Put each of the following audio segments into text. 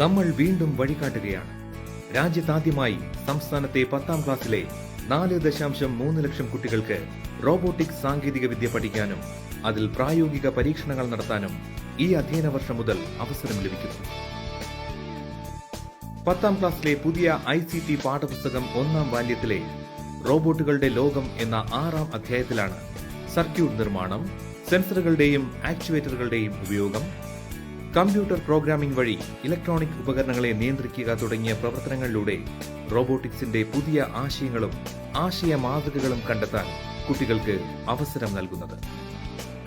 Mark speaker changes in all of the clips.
Speaker 1: നമ്മൾ വീണ്ടും വഴികാട്ടുകയാണ്. രാജ്യത്താദ്യമായി സംസ്ഥാനത്തെ പത്താം ക്ലാസ്സിലെ നാല് ദശാംശം മൂന്ന് ലക്ഷം കുട്ടികൾക്ക് റോബോട്ടിക്സ് സാങ്കേതിക വിദ്യ പഠിക്കാനും അതിൽ പ്രായോഗിക പരീക്ഷണങ്ങൾ നടത്താനും ഈ അധ്യയന വർഷം മുതൽ അവസരം ലഭിക്കുന്നു. പത്താം ക്ലാസ്സിലെ പുതിയ ഐ സി ടി പാഠപുസ്തകം ഒന്നാം ബാല്യത്തിലെ റോബോട്ടുകളുടെ ലോകം എന്ന ആറാം അധ്യായത്തിലാണ് സർക്യൂട്ട് നിർമ്മാണം സെൻസറുകളുടെയും ആക്ച്വേറ്ററുകളുടെയും ഉപയോഗം കമ്പ്യൂട്ടർ പ്രോഗ്രാമിംഗ് വഴി ഇലക്ട്രോണിക് ഉപകരണങ്ങളെ നിയന്ത്രിക്കുക തുടങ്ങിയ പ്രവർത്തനങ്ങളിലൂടെ റോബോട്ടിക്സിന്റെ പുതിയ ആശയങ്ങളും ആശയ മാതൃകകളും കണ്ടെത്താൻ കുട്ടികൾക്ക് അവസരം നൽകുന്നത്.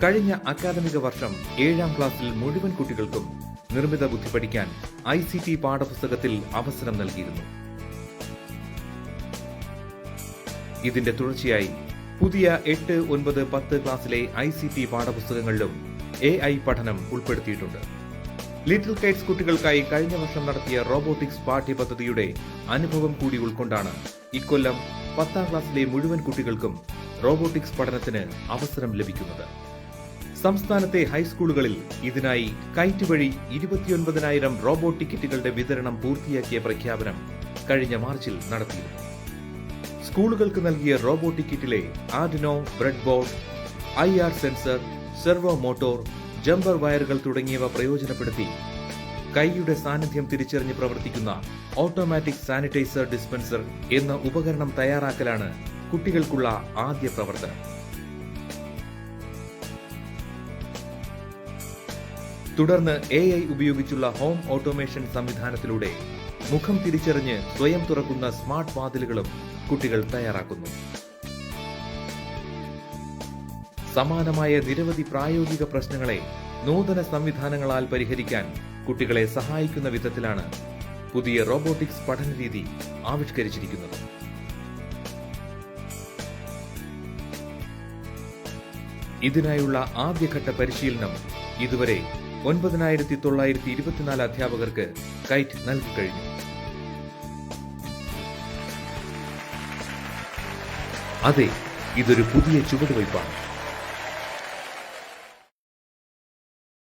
Speaker 1: കഴിഞ്ഞ അക്കാദമിക വർഷം ഏഴാം ക്ലാസ്സിൽ മുഴുവൻ കുട്ടികൾക്കും നിർമ്മിത ബുദ്ധി പഠിക്കാൻ ഐ സി ടി പാഠപുസ്തകത്തിൽ അവസരം നൽകിയിരുന്നു. ഇതിന്റെ തുടർച്ചയായി പുതിയ എട്ട് ഒൻപത് പത്ത് ക്ലാസ്സിലെ ഐ സി ടി പാഠപുസ്തകങ്ങളിലും എ ഐ പഠനം ഉൾപ്പെടുത്തിയിട്ടുണ്ട്. ലിറ്റിൽ കൈറ്റ്സ് കുട്ടികൾക്കായി കഴിഞ്ഞ വർഷം നടത്തിയ റോബോട്ടിക്സ് പാഠ്യപദ്ധതിയുടെ അനുഭവം കൂടി ഉൾക്കൊണ്ടാണ് ഇക്കൊല്ലം പത്താം ക്ലാസ്സിലെ മുഴുവൻ കുട്ടികൾക്കും റോബോട്ടിക്സ് പഠനത്തിന് അവസരം ലഭിക്കുന്നത്. സംസ്ഥാനത്തെ ഹൈസ്കൂളുകളിൽ ഇതിനായി കൈറ്റ് വഴി ഇരുപത്തിയൊൻപതിനായിരം റോബോട്ട് ടിക്കറ്റുകളുടെ വിതരണം പൂർത്തിയാക്കിയ പ്രഖ്യാപനം കഴിഞ്ഞ മാർച്ചിൽ നടത്തിയിരുന്നു. സ്കൂളുകൾക്ക് നൽകിയ robotic കിറ്റിലെ Arduino breadboard I R sensor servo motor jumper വയറുകൾ തുടങ്ങിയവ പ്രയോജനപ്പെടുത്തി കൈയുടെ സാന്നിധ്യം തിരിച്ചറിഞ്ഞ് പ്രവർത്തിക്കുന്ന ഓട്ടോമാറ്റിക് സാനിറ്റൈസർ ഡിസ്പെൻസർ എന്ന ഉപകരണം തയ്യാറാക്കലാണ് കുട്ടികൾക്കുള്ള ആദ്യ പ്രവർത്തനം. തുടർന്ന് എ ഐ ഉപയോഗിച്ചുള്ള ഹോം ഓട്ടോമേഷൻ സംവിധാനത്തിലൂടെ മുഖം തിരിച്ചറിഞ്ഞ് സ്വയം തുറക്കുന്ന സ്മാർട്ട് വാതിലുകളും കുട്ടികൾ തയ്യാറാക്കുന്നു. സമാനമായ നിരവധി പ്രായോഗിക പ്രശ്നങ്ങളെ നൂതന സംവിധാനങ്ങളാൽ പരിഹരിക്കാൻ കുട്ടികളെ സഹായിക്കുന്ന വിധത്തിലാണ് പുതിയ റോബോട്ടിക്സ് പഠന രീതി ആവിഷ്കരിച്ചിരിക്കുന്നത്. ഇതിനായുള്ള ആദ്യഘട്ട പരിശീലനം ഇതുവരെ ഒൻപതിനായിരത്തി തൊള്ളായിരത്തി ഇരുപത്തിനാല് അധ്യാപകർക്ക് കൈറ്റ് നൽകി കഴിഞ്ഞു. അതെ ഇതൊരു പുതിയ ചുവടുവയ്പ്പാണ്.